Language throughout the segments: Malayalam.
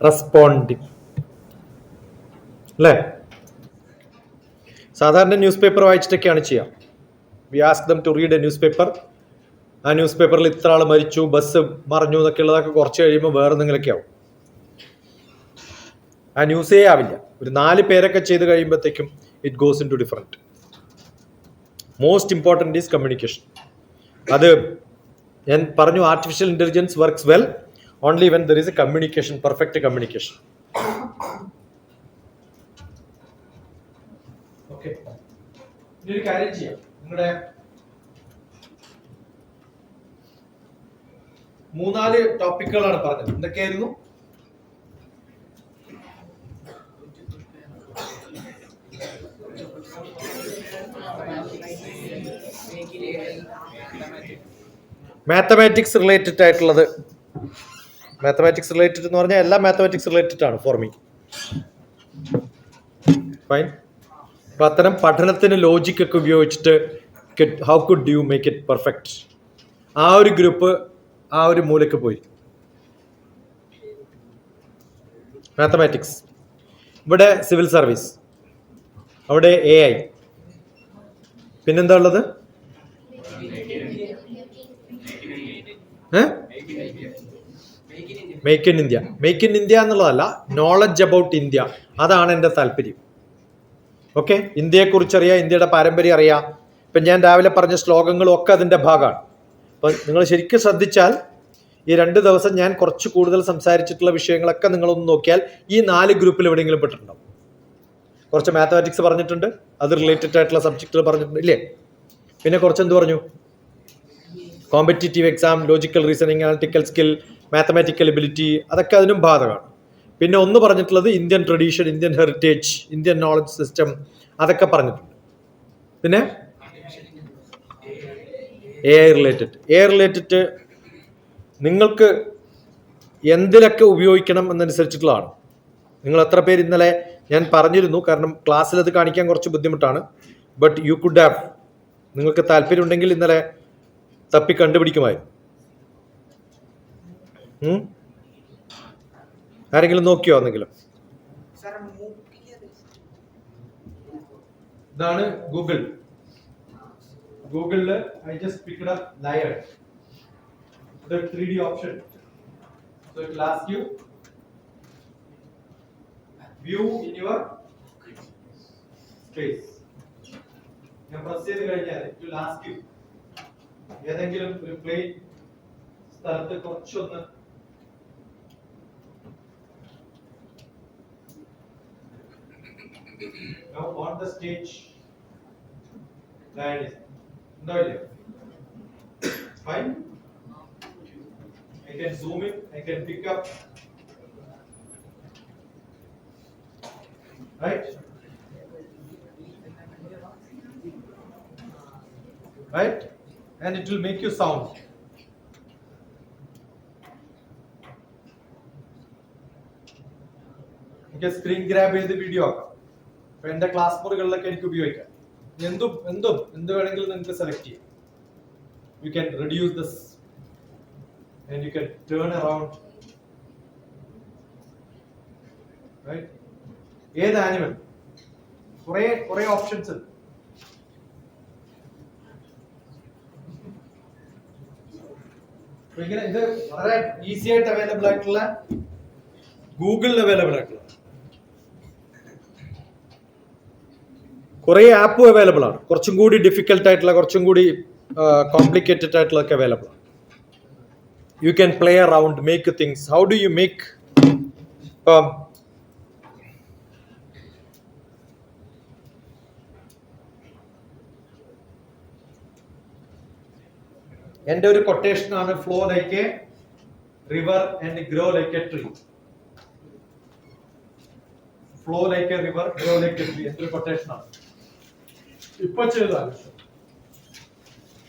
റെസ്പോണ്ടിങ് അല്ലേ? സാധാരണ ന്യൂസ് പേപ്പർ വായിച്ചിട്ടൊക്കെയാണ് ചെയ്യാം we ask them to read a newspaper ആ ന്യൂസ് പേപ്പറിൽ ഇത്ര ആൾ മരിച്ചു ബസ് മറിഞ്ഞു എന്നൊക്കെ ഉള്ളതൊക്കെ കുറച്ച് കഴിയുമ്പോൾ വേറെ എന്തെങ്കിലുമൊക്കെ ആവും. ആ ന്യൂസേ ആവില്ല. ഒരു നാല് പേരൊക്കെ ചെയ്ത് കഴിയുമ്പോഴത്തേക്കും it goes into different most important is communication അത് ഞാൻ പറഞ്ഞു artificial intelligence works well only when there is a communication, perfect communication. Okay. ഒരു കാര്യം ചെയ്യാം നിങ്ങളുടെ മൂന്നാൽ ടോപ്പിക്കുകളാണ് പറഞ്ഞത് എന്തൊക്കെയായിരുന്നു മാത്തമാറ്റിക്സ് റിലേറ്റഡ് ആയിട്ടുള്ളത് മാത്തമാറ്റിക്സ് റിലേറ്റഡ് എന്ന് പറഞ്ഞാൽ എല്ലാം മാത്തമാറ്റിക്സ് റിലേറ്റഡ് ആണ് ഫോർ മീ ഫൈൻ അപ്പൊ അത്തരം പഠനത്തിന് ലോജിക് ഒക്കെ ഉപയോഗിച്ചിട്ട് how could you make it perfect ആ ഒരു ഗ്രൂപ്പ് ആ ഒരു മൂലക്ക് പോയി. മാത്തമാറ്റിക്സ് ഇവിടെ സിവിൽ സർവീസ് അവിടെ എ ഐ പിന്നെന്താ ഉള്ളത്? Make in India make in India എന്നുള്ളതല്ല നോളജ് അബൌട്ട് ഇന്ത്യ അതാണ് എന്റെ താല്പര്യം. ഓക്കെ ഇന്ത്യയെക്കുറിച്ചറിയാം ഇന്ത്യയുടെ പാരമ്പര്യം അറിയാം. ഇപ്പം ഞാൻ രാവിലെ പറഞ്ഞ ശ്ലോകങ്ങളും ഒക്കെ അതിന്റെ ഭാഗമാണ്. അപ്പം നിങ്ങൾ ശരിക്കും ശ്രദ്ധിച്ചാൽ ഈ രണ്ട് ദിവസം ഞാൻ കുറച്ച് കൂടുതൽ സംസാരിച്ചിട്ടുള്ള വിഷയങ്ങളൊക്കെ നിങ്ങളൊന്ന് നോക്കിയാൽ ഈ നാല് ഗ്രൂപ്പിൽ എവിടെയെങ്കിലും പെട്ടിട്ടുണ്ടാവും കുറച്ച് മാത്തമാറ്റിക്സ് പറഞ്ഞിട്ടുണ്ട്. അത് റിലേറ്റഡ് ആയിട്ടുള്ള സബ്ജക്റ്റുകൾ പറഞ്ഞിട്ടുണ്ട്. ഇല്ലേ? പിന്നെ കുറച്ച് എന്ത് പറഞ്ഞു? Competitive exam logical reasoning analytical skill mathematical ability അതൊക്കെ അതിനും ബാധകമാണ്. പിന്നെ ഒന്ന് പറഞ്ഞിട്ടുള്ളത് Indian tradition Indian heritage Indian knowledge system അതൊക്കെ പറഞ്ഞിട്ടുണ്ട്. പിന്നെ A I related A I related നിങ്ങൾക്ക് എന്തിലൊക്കെ ഉപയോഗിക്കണം എന്നനുസരിച്ചിട്ടുള്ളതാണ്. നിങ്ങൾ എത്ര പേര് ഇന്നലെ ഞാൻ പറഞ്ഞിരുന്നു കാരണം ക്ലാസ്സിൽ അത് കാണിക്കാൻ കുറച്ച് ബുദ്ധിമുട്ടാണ്. ബട്ട് യു കുഡ് ഹാവ് നിങ്ങൾക്ക് താല്പര്യമുണ്ടെങ്കിൽ ഇന്നലെ തപ്പി കണ്ടുപിടിക്കുമായിരുന്നു? ആരെങ്കിലും നോക്കിയോ എന്തെങ്കിലും ഇതാണ് ഗൂഗിൾ. ഗൂഗിളിൽ I just pick up layer. ഇത് 3D option. So it will ask you view in your space. ഞാൻ പ്രസ് ചെയ്ത് കഴിഞ്ഞാൽ ഇറ്റ് ആസ്ക് യു ഏതെങ്കിലും ഒരു പ്ലെയിൻ സ്ഥലത്ത് കുറച്ചൊന്ന് now on the stage that is now. Fine. I can zoom in, I can pick up. Right? Right? And it will make you sound. ఇంకా స్క్రీన్ గ్రాబ్ the video. അപ്പൊ എന്റെ ക്ലാസ് മുറികളിലൊക്കെ എനിക്ക് ഉപയോഗിക്കാം. എന്തും എന്തും എന്ത് വേണമെങ്കിലും നിങ്ങൾക്ക് സെലക്ട് ചെയ്യാം. You can reduce this you can turn around. Right? ഏത് ആനിമൽ കുറെ കുറെ ഓപ്ഷൻസ് ഉണ്ട്. ഇങ്ങനെ ഇത് വളരെ ഈസി ആയിട്ട് അവൈലബിൾ ആയിട്ടുള്ള ഗൂഗിളിൽ അവൈലബിൾ ആയിട്ടുള്ള കുറെ ആപ്പും അവൈലബിൾ ആണ്. കുറച്ചും കൂടി ഡിഫിക്കൽട്ട് ആയിട്ടുള്ള കുറച്ചും കൂടി കോംപ്ലിക്കേറ്റഡ് ആയിട്ടുള്ളതൊക്കെ അവൈലബിൾ ആണ്. You can play around make things how do you make ഇപ്പം എന്റെ ഒരു കൊട്ടേഷൻ ആണ് flow like river and grow like a tree flow like a river grow like a tree എന്റെ ഒരു കൊട്ടേഷൻ ആണ്. ഇപ്പൊ ചെയ്തതാണ്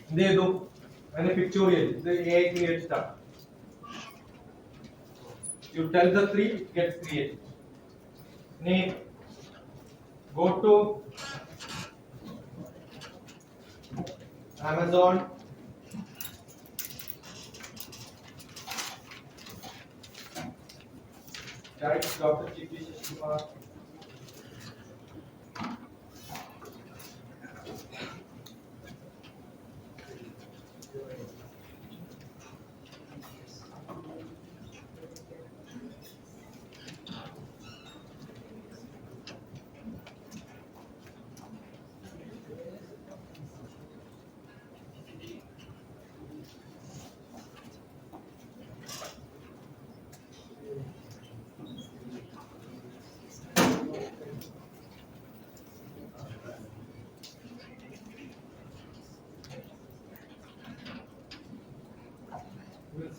എന്ത് ചെയ്തു അതിന് പിക്ചോറിയൽ ഇത് എ ക്രിയേറ്റഡ് ആണ് you tell the tree it gets created name go to amazon Thanks, Dr. G.P. Shashkumar.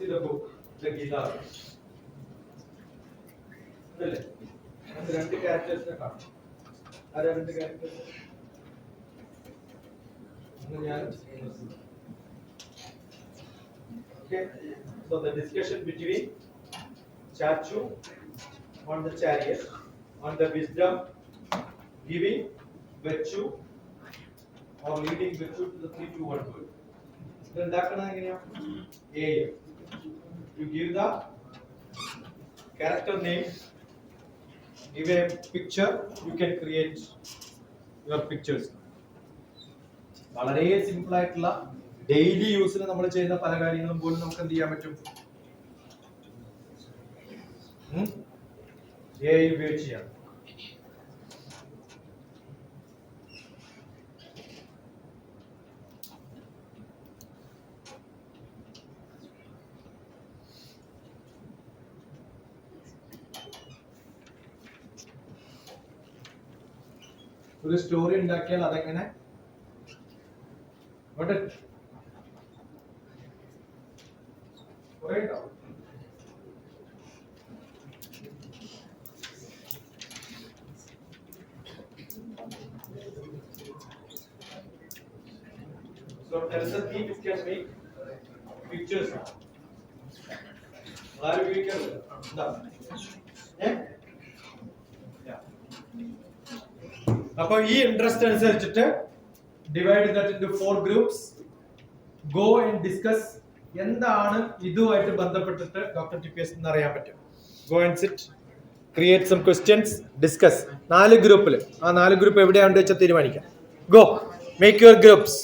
see the book, the Gita. അതല്ലേ അത് രണ്ട് ക്യാരക്ടേഴ്സിനെ കാണും ആരാ രണ്ട് ക്യാരക്ടേഴ്സ് ഞാൻ Okay, so the discussion between Chachu on the chariot, on the wisdom giving Vechu or leading Vechu to the three two one two. ഇത് ഉണ്ടാക്കണത് എങ്ങനെയാ A You give the character name give a picture you can create your pictures. വളരെ സിമ്പിൾ ആയിട്ടുള്ള ഡെയിലി യൂസിന് നമ്മൾ ചെയ്യുന്ന പല കാര്യങ്ങളും പോലും നമുക്ക് എന്ത് ചെയ്യാൻ പറ്റും? ഉപയോഗിച്ച് ചെയ്യാം. ഒരു സ്റ്റോറി ഉണ്ടാക്കിയാൽ അതെങ്ങനെ ഇവിടെ കുറേ ഉണ്ടാവും. So there is a thief who can make pictures. ആരും ഉപയോഗിക്കാറില്ല എന്താ ഏ Yeah. അപ്പൊ ഈ ഇൻട്രസ്റ്റ് അനുസരിച്ചിട്ട് divide that four groups go and discuss എന്താണ് ഇതുമായിട്ട് ബന്ധപ്പെട്ടിട്ട് ഡോക്ടർ ടി പി എസ് എന്ന് അറിയാൻ പറ്റും. Go and sit create some questions discuss നാല് ഗ്രൂപ്പിൽ ആ നാല് ഗ്രൂപ്പ് എവിടെയാണെന്ന് വെച്ചാൽ തീരുമാനിക്കാം. Go make your groups